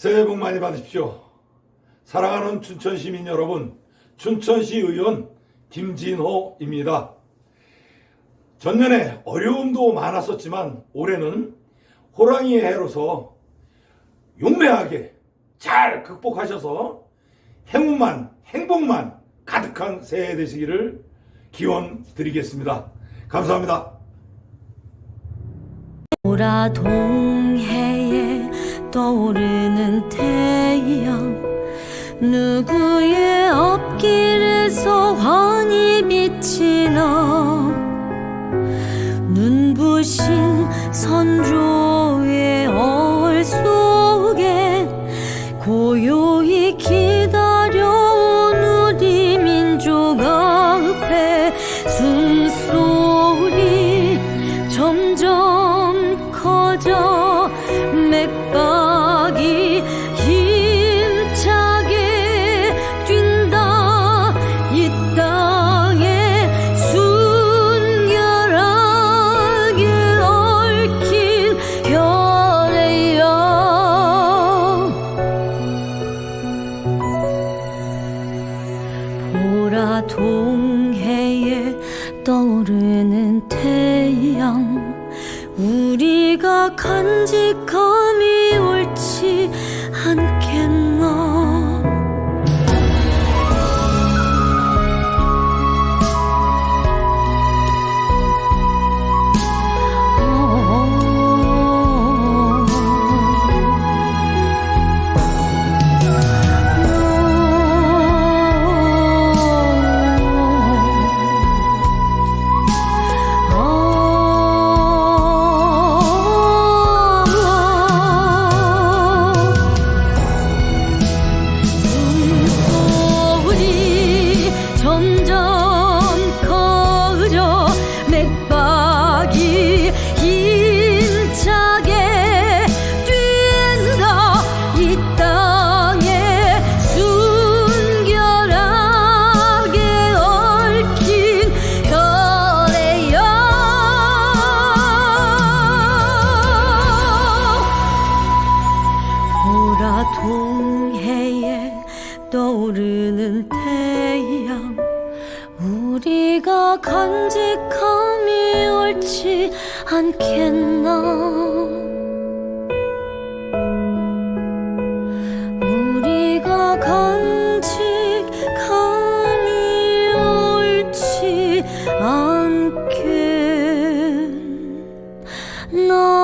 새해 복 많이 받으십시오. 사랑하는 춘천 시민 여러분, 춘천시 의원 김진호입니다. 전년에 어려움도 많았었지만 올해는 호랑이의 해로서 용맹하게 잘 극복하셔서 행운만, 행복만 가득한 새해 되시기를 기원 드리겠습니다. 감사합니다. 보라 동해에 떠오르는 태양. 누구의 앞길에서 환히 비치나. 눈부신 선조의 얼 속에 고요히 기다려온 우리 민족 앞에 숨소리 점점 동해에 떠오르는 태양. 우리가 간직함이 동해에 떠오르는 태양. 우리가 간직함이 옳지 않겠나? 우리가 간직함이 옳지 않겠나